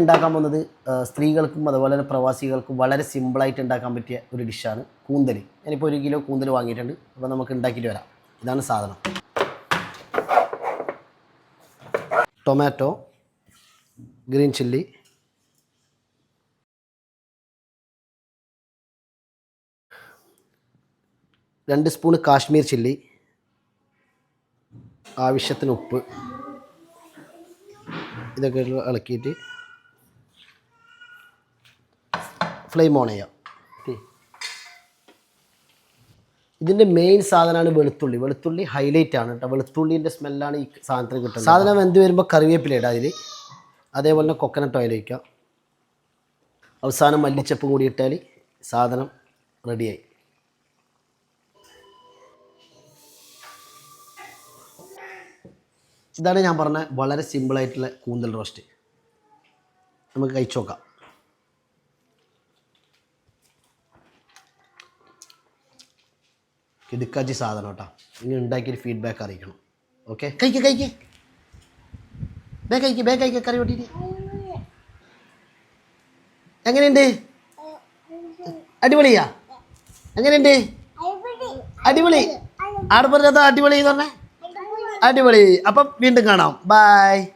ഉണ്ടാക്കാൻ പോകുന്നത് സ്ത്രീകൾക്കും അതുപോലെ തന്നെ പ്രവാസികൾക്കും വളരെ സിമ്പിളായിട്ട് ഉണ്ടാക്കാൻ പറ്റിയ ഒരു ഡിഷാണ് കൂന്തൽ. ഞാനിപ്പോൾ ഒരു കിലോ കൂന്തൽ വാങ്ങിയിട്ടുണ്ട്. അപ്പോൾ നമുക്ക് ഉണ്ടാക്കിയിട്ട് വരാം. ഇതാണ് സാധനം. ടൊമാറ്റോ ഗ്രീൻ ചില്ലി രണ്ട് സ്പൂണ് കാശ്മീർ ചില്ലി ആവശ്യത്തിന് ഉപ്പ്. ഇതൊക്കെ ഇളക്കിയിട്ട് ഫ്ലെയിം ഓൺ ചെയ്യാം. ഇതിന്റെ മെയിൻ സാധനമാണ് വെളുത്തുള്ളി. വെളുത്തുള്ളി ഹൈലൈറ്റ് ആണ് കേട്ടോ വെളുത്തുള്ളിന്റെ സ്മെല്ലാണ് ഈ സാധനത്തിന് കിട്ടുന്നത്. സാധനം എന്ത് വരുമ്പോൾ കറിവേപ്പില ഇടാം അതിൽ അതേപോലെ തന്നെ കൊക്കനട്ട് ഓയിൽ ഒഴിക്കാം. അവസാനം മല്ലിച്ചപ്പും കൂടി ഇട്ടാൽ സാധനം റെഡിയായി ഇതാണ് ഞാൻ പറഞ്ഞ വളരെ സിമ്പിളായിട്ടുള്ള കൂന്തൽ റോസ്റ്റ് നമുക്ക് കഴിച്ചു നോക്കാം. കിടുക്കാച്ചി സാധനം കേട്ടോ. ഇനി ഉണ്ടാക്കിയൊരു ഫീഡ്ബാക്ക് അറിയിക്കണം. ഓക്കെ കഴിക്ക് കഴിക്ക്. ബേ കഴിക്ക് ബേ കഴിക്ക് കറി കൂട്ടിയിട്ട്. എങ്ങനെയുണ്ട്? അടിപൊളിയാ? എങ്ങനെയുണ്ട്? അടിപൊളി. ആടെ പറഞ്ഞത് അടിപൊളി പറഞ്ഞേ? അടിപൊളി. അപ്പം വീണ്ടും കാണാം. ബായ്